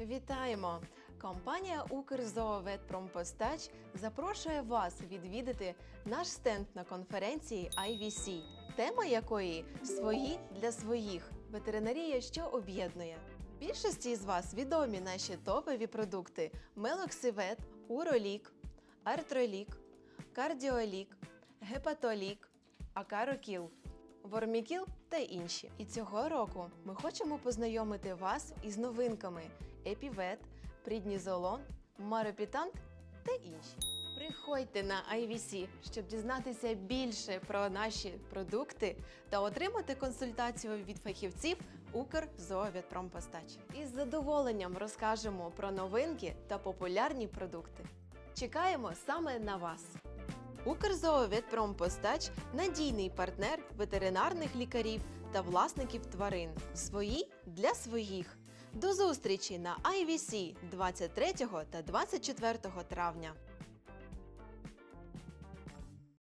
Вітаємо! Компанія Укрзооветпромпостач запрошує вас відвідати наш стенд на конференції IVC, тема якої свої для своїх ветеринарія, що об'єднує. Більшості з вас відомі наші топові продукти Мелоксивет, Уролік, Артролік, Кардіолік, Гепатолік, Акарокіл. Вормікіл та інші. І цього року ми хочемо познайомити вас із новинками Епівет, Пріднізолон, Маропітант та інші. Приходьте на IVC, щоб дізнатися більше про наші продукти та отримати консультацію від фахівців Укрзооветпромпостач. Із задоволенням розкажемо про новинки та популярні продукти. Чекаємо саме на вас! Укрзооветпромпостач – надійний партнер ветеринарних лікарів та власників тварин. Свої для своїх. До зустрічі на IVC 23 та 24 травня.